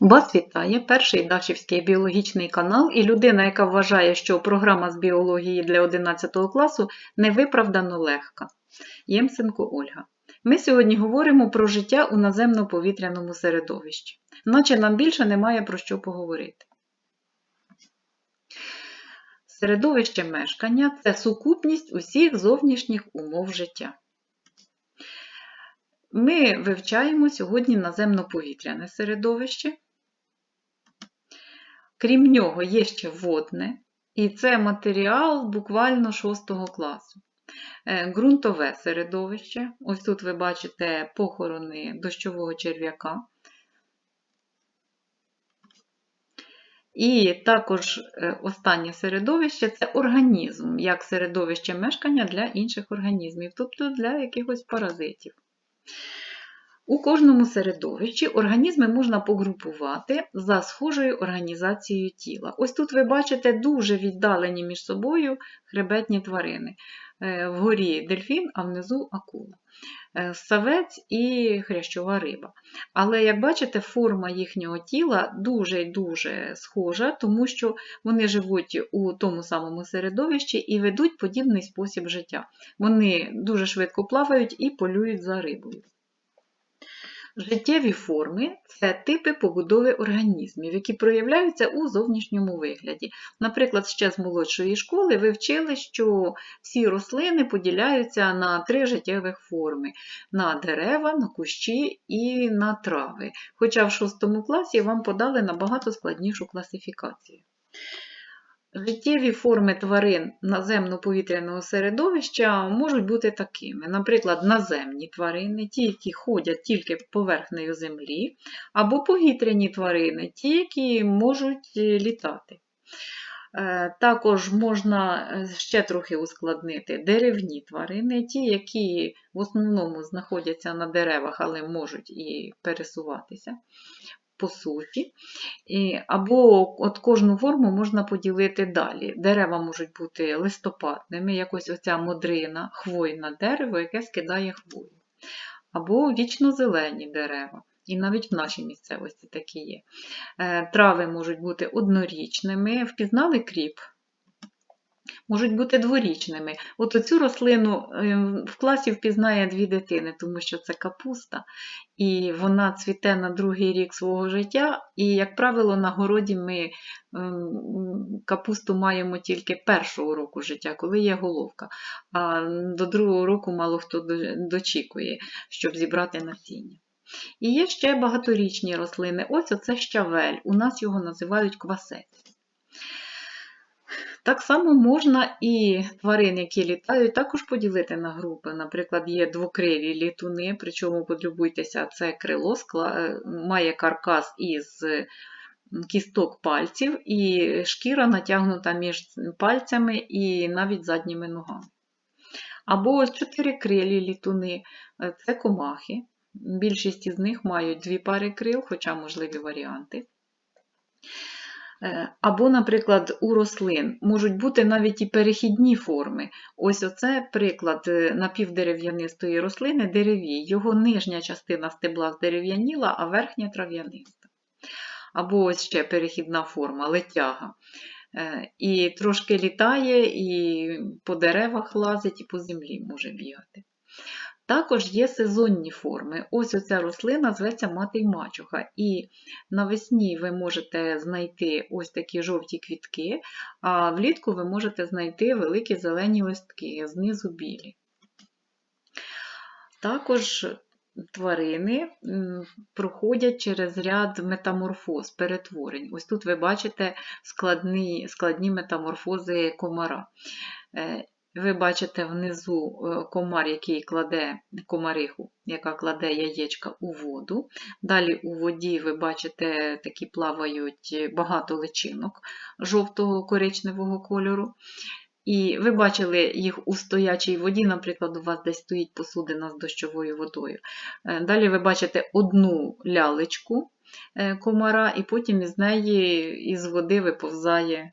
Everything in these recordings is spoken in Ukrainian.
Вас вітає перший Дачівський біологічний канал і людина, яка вважає, що програма з біології для 11 класу невиправдано легка. Ємсенко Ольга. Ми сьогодні говоримо про життя у наземно-повітряному середовищі, наче нам більше немає про що поговорити. Середовище мешкання це сукупність усіх зовнішніх умов життя. Ми вивчаємо сьогодні наземно-повітряне середовище. Крім нього, є ще водне, і це матеріал буквально 6 класу. Е, Ґрунтове середовище. Ось тут ви бачите похорони дощового черв'яка. І також е, останнє середовище це організм, як середовище мешкання для інших організмів, тобто для якихось паразитів. У кожному середовищі організми можна погрупувати за схожою організацією тіла. Ось тут ви бачите дуже віддалені між собою хребетні тварини. Е, Вгорі дельфін, а внизу акула. Е, Савець і хрящова риба. Але, як бачите, форма їхнього тіла дуже дуже схожа, тому що вони живуть у тому самому середовищі і ведуть подібний спосіб життя. Вони дуже швидко плавають і полюють за рибою. Життєві форми це типи побудови організмів, які проявляються у зовнішньому вигляді. Наприклад, ще з молодшої школи ви вчили, що всі рослини поділяються на три життєвих форми: на дерева, на кущі і на трави. Хоча в шостому класі вам подали набагато складнішу класифікацію. Життєві форми тварин наземно-повітряного середовища можуть бути такими. Наприклад, наземні тварини, ті, які ходять тільки поверхнею землі, або повітряні тварини, ті, які можуть літати. Е, Також можна е, ще трохи ускладнити деревні тварини, ті, які в основному знаходяться на деревах, але можуть і пересуватися по суті. Або от кожну форму можна поділити далі. Дерева можуть бути листопадними, якось оця модрина, хвойне дерево, яке скидає хвою. Або вічно-зелені дерева. І навіть в нашій місцевості такі є. Е, Трави можуть бути однорічними. Впізнали кріп? Можуть бути дворічними. От оцю рослину ем, в класі впізнає дві дитини, тому що це капуста, і вона цвіте на другий рік свого життя. І, як правило, на городі ми ем, капусту маємо тільки першого року життя, коли є головка. А до другого року мало хто дочікує, щоб зібрати насіння. І є ще багаторічні рослини. Ось оце щавель. У нас його називають квасець. Так само можна і тварин, які літають, також поділити на групи. Наприклад, є двокрилі літуни, причому полюбуйтеся, це крило е, має каркас із кісток пальців, і шкіра натягнута між пальцями і навіть задніми ногами. Або ось чотирикрилі літуни е, це комахи. Більшість із них мають дві пари крил, хоча можливі варіанти. Е, або, наприклад, у рослин можуть бути навіть і перехідні форми. Ось оце приклад е, напівдерев'янистої рослини деревій. Його нижня частина стебла здерев'яніла, а верхня трав'яниста. Або ось ще перехідна форма летяга. Е, і трошки літає, і по деревах лазить, і по землі може бігати. Також є сезонні форми. Ось оця рослина зветься мати й мачуха. І навесні ви можете знайти ось такі жовті квітки, а влітку ви можете знайти великі зелені листки, знизу білі. Також тварини проходять через ряд метаморфоз, перетворень. Ось тут ви бачите складні, складні метаморфози комара. Ви бачите внизу е, комар, який кладе комариху, яка кладе яєчка у воду. Далі у воді ви бачите, такі плавають багато личинок жовтого коричневого кольору. І ви бачили їх у стоячій воді, наприклад, у вас десь стоїть посудина з дощовою водою. Е, далі ви бачите одну лялечку е, комара, і потім із неї із води виповзає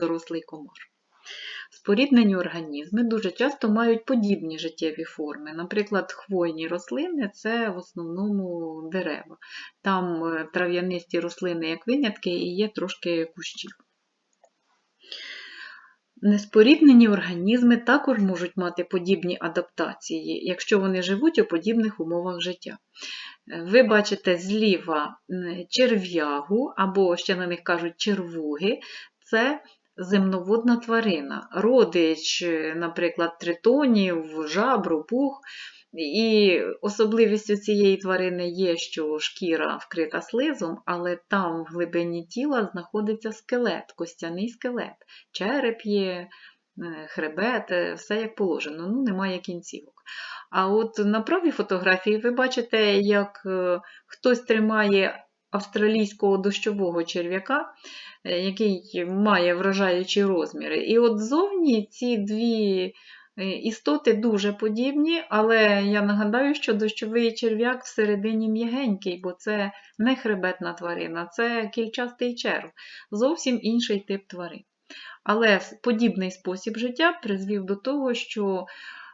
дорослий комар. Споріднені організми дуже часто мають подібні життєві форми. Наприклад, хвойні рослини це в основному дерева. Там е, трав'янисті рослини, як винятки, і є трошки кущів. Неспоріднені організми також можуть мати подібні адаптації, якщо вони живуть у подібних умовах життя. Е, Ви бачите зліва черв'ягу, або ще на них кажуть червуги, це земноводна тварина, родич, е, наприклад, тритонів, жабру, пух. І особливістю цієї тварини є, що шкіра вкрита слизом, але там в глибині тіла знаходиться скелет, костяний скелет, череп є, е, хребет, е, все як положено, ну немає кінцівок. А от на правій фотографії ви бачите, як хтось тримає австралійського дощового черв'яка, е, який має вражаючі розміри. І от зовні ці дві е, істоти дуже подібні, але я нагадаю, що дощовий черв'як всередині м'ягенький, бо це не хребетна тварина, це кільчастий черв, зовсім інший тип тварин. Але подібний спосіб життя призвів до того, що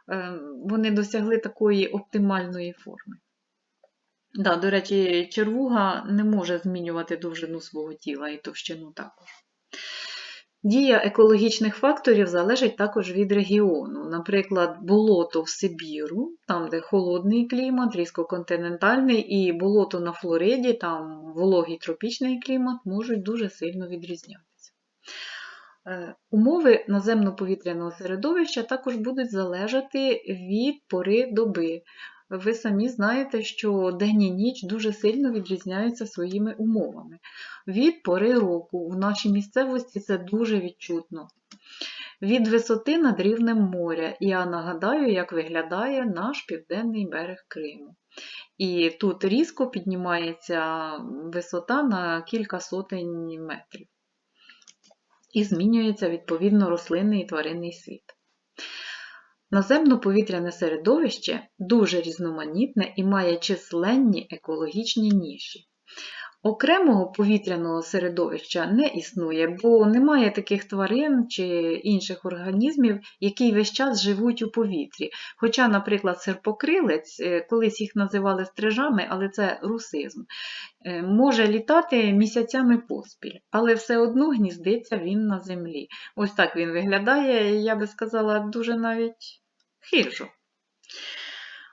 е, вони досягли такої оптимальної форми. Да, до речі, червуга не може змінювати довжину свого тіла і товщину також. Дія екологічних факторів залежить також від регіону. Наприклад, болото в Сибіру, там, де холодний клімат, різкоконтинентальний, і болото на Флориді, там вологий тропічний клімат, можуть дуже сильно відрізнятися. Е, Умови наземно-повітряного середовища також будуть залежати від пори доби. Ви самі знаєте, що день і ніч дуже сильно відрізняються своїми умовами. Від пори року в нашій місцевості це дуже відчутно. Від висоти над рівнем моря. Я нагадаю, як виглядає наш південний берег Криму. І тут різко піднімається висота на кілька сотень метрів. І змінюється відповідно рослинний і тваринний світ. Наземно-повітряне середовище дуже різноманітне і має численні екологічні ніші. Окремого повітряного середовища не існує, бо немає таких тварин чи інших організмів, які весь час живуть у повітрі. Хоча, наприклад, серпокрилець, е, колись їх називали стрижами, але це русизм, е, може літати місяцями поспіль, але все одно гніздиться він на землі. Ось так він виглядає, я би сказала, дуже навіть хижо.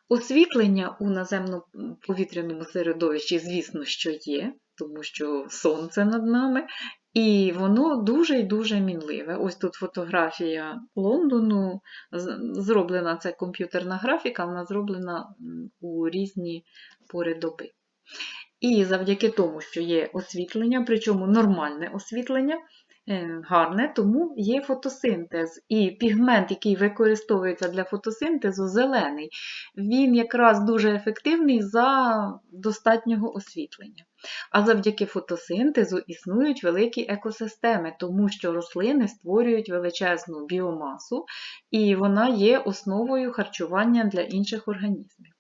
Освітлення у наземно-повітряному середовищі, звісно, що є, тому що сонце над нами, і воно дуже і дуже мінливе. Ось тут фотографія Лондону, зроблена це комп'ютерна графіка, вона зроблена у різні пори доби. І завдяки тому, що є освітлення, причому нормальне освітлення, гарне, тому є фотосинтез. І пігмент, який використовується для фотосинтезу, зелений, він якраз дуже ефективний за достатнього освітлення. А завдяки фотосинтезу існують великі екосистеми, тому що рослини створюють величезну біомасу, і вона є основою харчування для інших організмів.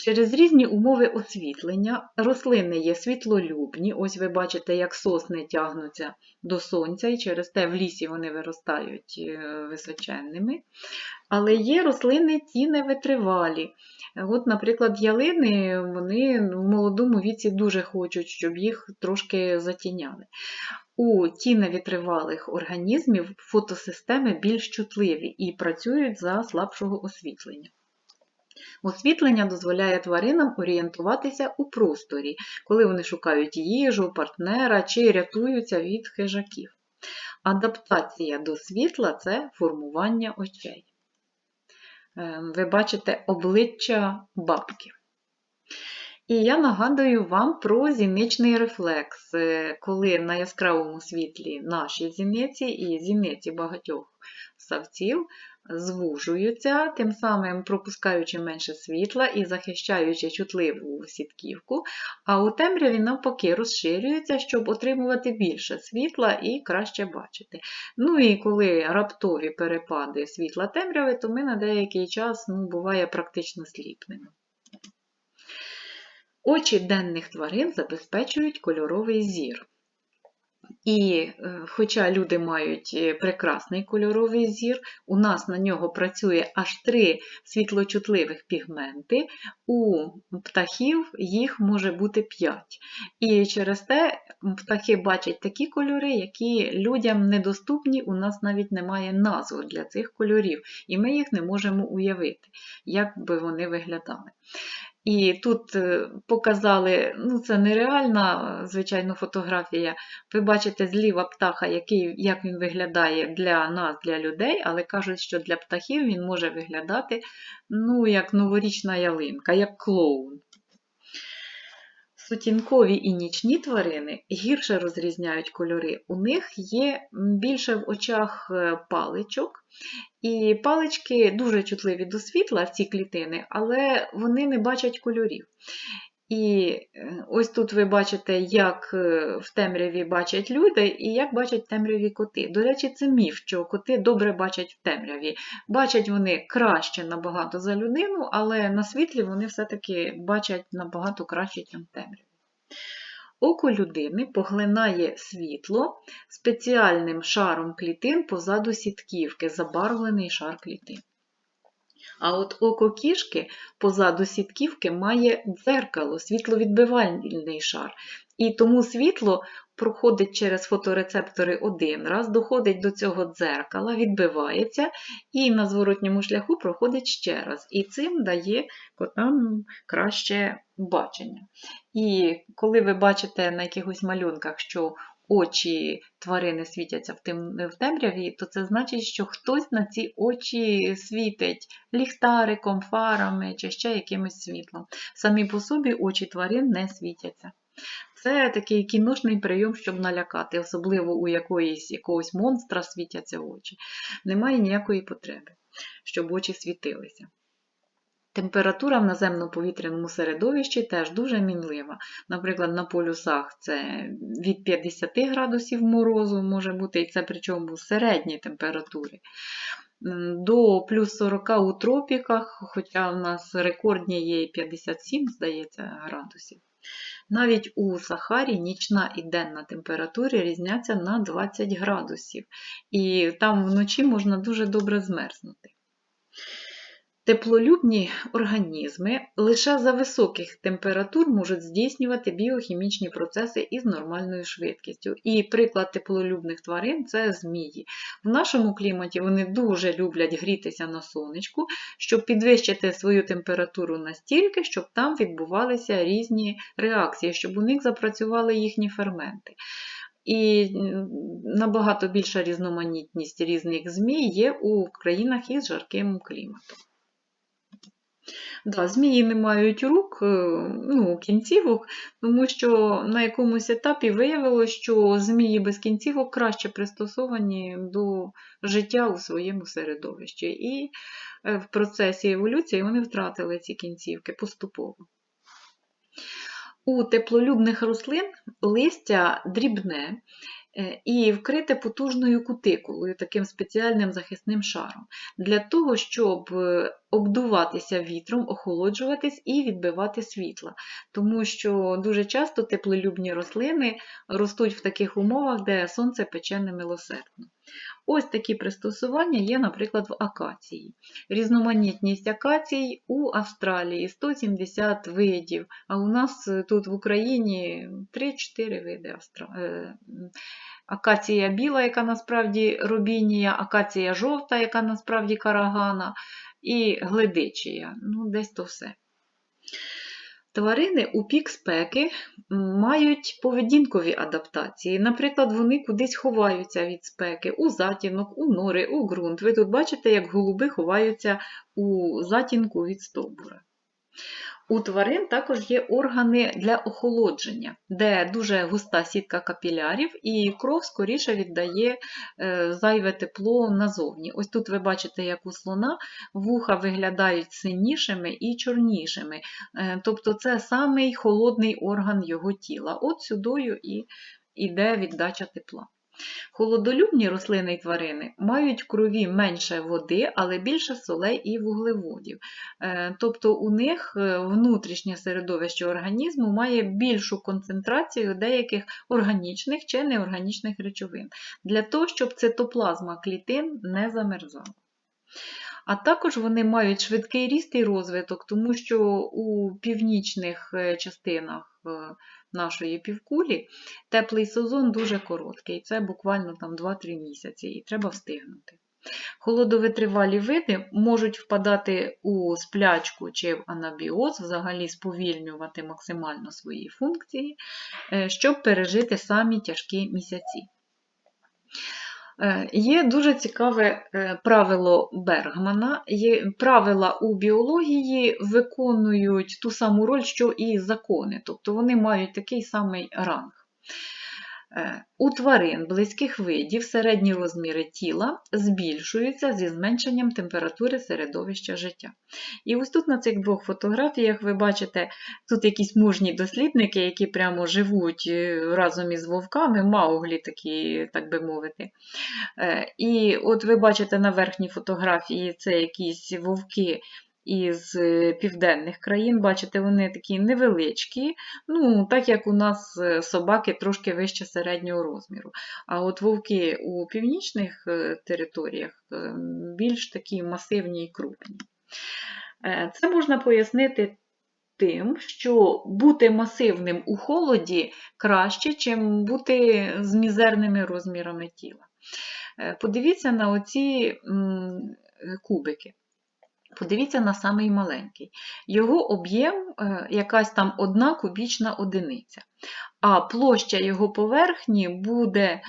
Через різні умови освітлення рослини є світлолюбні, ось ви бачите, як сосни тягнуться до сонця, і через те в лісі вони виростають е, височенними. Але є рослини тіневитривалі. От, Наприклад, ялини вони в молодому віці дуже хочуть, щоб їх трошки затіняли. У тіневітривалих організмів фотосистеми більш чутливі і працюють за слабшого освітлення. Освітлення дозволяє тваринам орієнтуватися у просторі, коли вони шукають їжу, партнера чи рятуються від хижаків. Адаптація до світла це формування очей. Е, ви бачите обличчя бабки. І я нагадую вам про зіничний рефлекс, е, коли на яскравому світлі наші зіниці і зіниці багатьох савців звужуються, тим самим пропускаючи менше світла і захищаючи чутливу сітківку, а у темряві, навпаки, розширюються, щоб отримувати більше світла і краще бачити. Ну і коли раптові перепади світла темряви, то ми на деякий час ну, буває практично сліпними. Очі денних тварин забезпечують кольоровий зір. І е, хоча люди мають е, прекрасний кольоровий зір, у нас на нього працює аж три світлочутливих пігменти, у птахів їх може бути 5. І через те птахи бачать такі кольори, які людям недоступні, у нас навіть немає назв для цих кольорів, і ми їх не можемо уявити, як би вони виглядали. І тут е, показали, ну це нереальна, звичайно, фотографія. Ви бачите зліва птаха, який, як він виглядає для нас, для людей, але кажуть, що для птахів він може виглядати ну, як новорічна ялинка, як клоун. Сутінкові і нічні тварини гірше розрізняють кольори. У них є більше в очах е, паличок, і палички дуже чутливі до світла, ці клітини, але вони не бачать кольорів. І е, ось тут ви бачите, як е, в темряві бачать люди і як бачать в темряві коти. До речі, це міф, що коти добре бачать в темряві. Бачать вони краще набагато за людину, але на світлі вони все-таки бачать набагато краще, ніж в темряві. Око людини поглинає світло спеціальним шаром клітин позаду сітківки, забарвлений шар клітин. А от око кішки позаду сітківки має дзеркало, світловідбивальний шар. І тому світло проходить через фоторецептори один раз, доходить до цього дзеркала, відбивається і на зворотньому шляху проходить ще раз. І цим дає котам краще бачення. І коли ви бачите на якихось малюнках, що очі тварини світяться в, тем, в темряві, то це значить, що хтось на ці очі світить ліхтариком, фарами чи ще якимось світлом. Самі по собі очі тварин не світяться. Це такий кіношний прийом, щоб налякати, особливо у якоїсь, якогось монстра світяться очі. Немає ніякої потреби, щоб очі світилися. Температура в наземно-повітряному середовищі теж дуже мінлива. Наприклад, на полюсах це від 50 градусів морозу може бути, і це причому середні температури. До плюс 40 у тропіках, хоча в нас рекордні є 57, здається, градусів. Навіть у Сахарі нічна і денна температури різняться на 20 градусів, і там вночі можна дуже добре змерзнути. Теплолюбні організми лише за високих температур можуть здійснювати біохімічні процеси із нормальною швидкістю. І приклад теплолюбних тварин це змії. В нашому кліматі вони дуже люблять грітися на сонечку, щоб підвищити свою температуру настільки, щоб там відбувалися різні реакції, щоб у них запрацювали їхні ферменти. І набагато більша різноманітність різних змій є у країнах із жарким кліматом. Да, Змії не мають рук, е, ну, кінцівок, тому що на якомусь етапі виявилося, що змії без кінцівок краще пристосовані до життя у своєму середовищі. І е, в процесі еволюції вони втратили ці кінцівки поступово. У теплолюбних рослин листя дрібне, і вкрите потужною кутикулою, таким спеціальним захисним шаром, для того, щоб е, обдуватися вітром, охолоджуватись і відбивати світла. Тому що дуже часто теплолюбні рослини ростуть в таких умовах, де сонце пече немилосердно. Ось такі пристосування є, наприклад, в акації. Різноманітність акацій у Австралії 170 видів, а у нас тут в Україні 3-4 види е, акація біла, яка насправді робінія, акація жовта, яка насправді карагана, і гледичія. Ну, десь то все. Тварини у пік спеки мають поведінкові адаптації. Наприклад, вони кудись ховаються від спеки, у затінок, у нори, у ґрунт. Ви тут бачите, як голуби ховаються у затінку від стовбура. У тварин також є органи для охолодження, де дуже густа сітка капілярів, і кров скоріше віддає е, зайве тепло назовні. Ось тут ви бачите, як у слона вуха виглядають синішими і чорнішими. Е, тобто це самий холодний орган його тіла. От сюдою і йде віддача тепла. Холодолюбні рослини і тварини мають в крові менше води, але більше солей і вуглеводів. Е, Тобто у них е, внутрішнє середовище організму має більшу концентрацію деяких органічних чи неорганічних речовин, для того, щоб цитоплазма клітин не замерзала. А також вони мають швидкий ріст і розвиток, тому що у північних е, частинах нашої півкулі теплий сезон дуже короткий, це буквально там 2-3 місяці, і треба встигнути. Холодовитривалі види можуть впадати у сплячку чи в анабіоз, взагалі сповільнювати максимально свої функції, е, щоб пережити самі тяжкі місяці. Е, Є дуже цікаве е, правило Бергмана. Є правила у біології виконують ту саму роль, що і закони, тобто вони мають такий самий ранг. Е, У тварин близьких видів середні розміри тіла збільшуються зі зменшенням температури середовища життя. І ось тут на цих двох фотографіях ви бачите тут якісь мужні дослідники, які прямо живуть е, разом із вовками, мауглі такі, так би мовити. Е, І от ви бачите на верхній фотографії це якісь вовки із е, південних країн. Бачите, вони такі невеличкі, ну, так як у нас е, собаки трошки вище середнього розміру. А от вовки у північних е, територіях більш такі масивні і крупні. Це можна пояснити тим, що бути масивним у холоді краще, чим бути з мізерними розмірами тіла. Подивіться на оці кубики. Подивіться на самий маленький. Його об'єм е, якась там одна кубічна одиниця, а площа його поверхні буде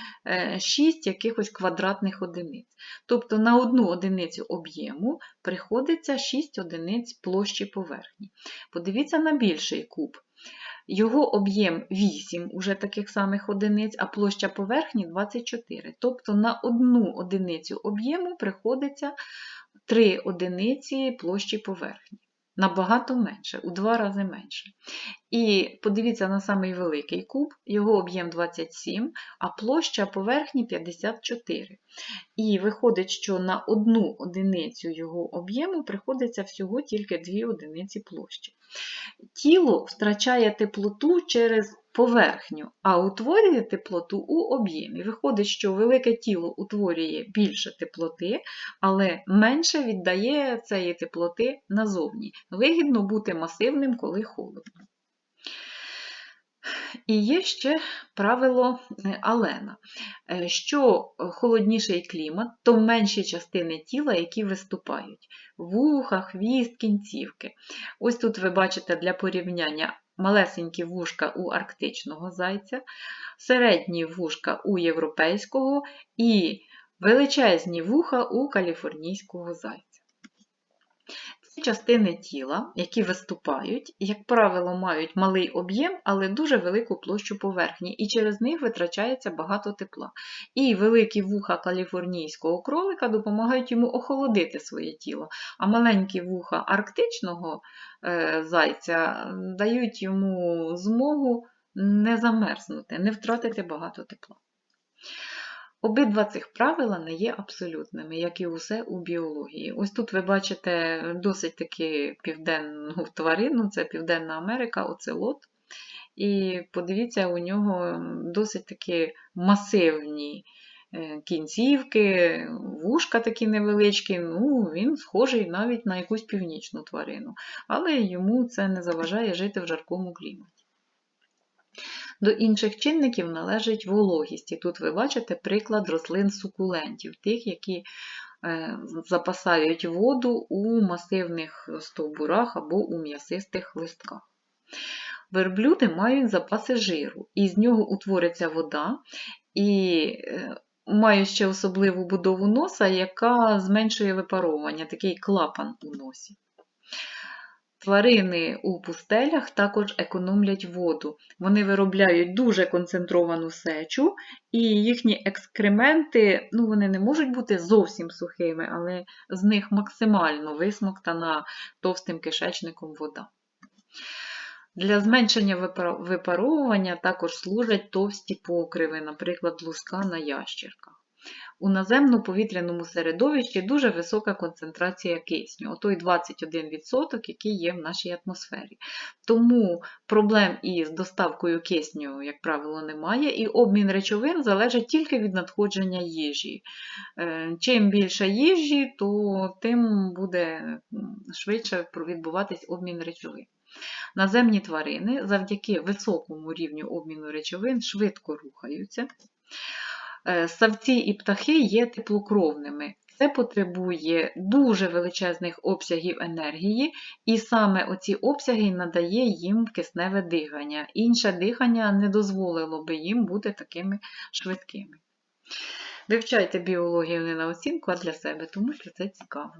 6 якихось квадратних одиниць. Тобто на одну одиницю об'єму приходиться 6 одиниць площі поверхні. Подивіться на більший куб. Його об'єм 8 уже таких самих одиниць, а площа поверхні 24. Тобто на одну одиницю об'єму приходиться 3 одиниці площі поверхні. Набагато менше, у два рази менше. І подивіться на самий великий куб, його об'єм 27, а площа поверхні 54. І виходить, що на одну одиницю його об'єму приходиться всього тільки 2 одиниці площі. Тіло втрачає теплоту через поверхню, а утворює теплоту у об'ємі. Виходить, що велике тіло утворює більше теплоти, але менше віддає цієї теплоти назовні. Вигідно бути масивним, коли холодно. І є ще правило е, Алена, е, що холодніший клімат, то менші частини тіла, які виступають вуха, хвіст, кінцівки. Ось тут ви бачите для порівняння малесенькі вушка у арктичного зайця, середні вушка у європейського і величезні вуха у каліфорнійського зайця. Ці частини тіла, які виступають, як правило, мають малий об'єм, але дуже велику площу поверхні, і через них витрачається багато тепла. І великі вуха каліфорнійського кролика допомагають йому охолодити своє тіло, а маленькі вуха арктичного е, зайця дають йому змогу не замерзнути, не втратити багато тепла. Обидва цих правила не є абсолютними, як і усе у біології. Ось тут ви бачите досить таки південну тварину, це Південна Америка, оцелот. І подивіться, у нього досить таки масивні е, кінцівки, вушка такі невеличкі, ну, він схожий навіть на якусь північну тварину. Але йому це не заважає жити в жаркому кліматі. До інших чинників належить вологість. І тут ви бачите приклад рослин сукулентів, тих, які е, запасають воду у масивних стовбурах або у м'ясистих листках. Верблюди мають запаси жиру, і з нього утвориться вода, і е, мають ще особливу будову носа, яка зменшує випаровування, такий клапан у носі. Тварини у пустелях також економлять воду. Вони виробляють дуже концентровану сечу, і їхні екскременти ну, вони не можуть бути зовсім сухими, але з них максимально висмоктана товстим кишечником вода. Для зменшення випаровування також служать товсті покриви, наприклад, луска на ящірках. У наземному повітряному середовищі дуже висока концентрація кисню, отой 21%, який є в нашій атмосфері. Тому проблем із доставкою кисню, як правило, немає, і обмін речовин залежить тільки від надходження їжі. Е, Чим більше їжі, то тим буде швидше відбуватись обмін речовин. Наземні тварини завдяки високому рівню обміну речовин швидко рухаються. Е, Савці і птахи є теплокровними. Це потребує дуже величезних обсягів енергії, і саме оці обсяги надає їм кисневе дихання. Інше дихання не дозволило би їм бути такими швидкими. Вивчайте біологію не на оцінку, а для себе, тому що це цікаво.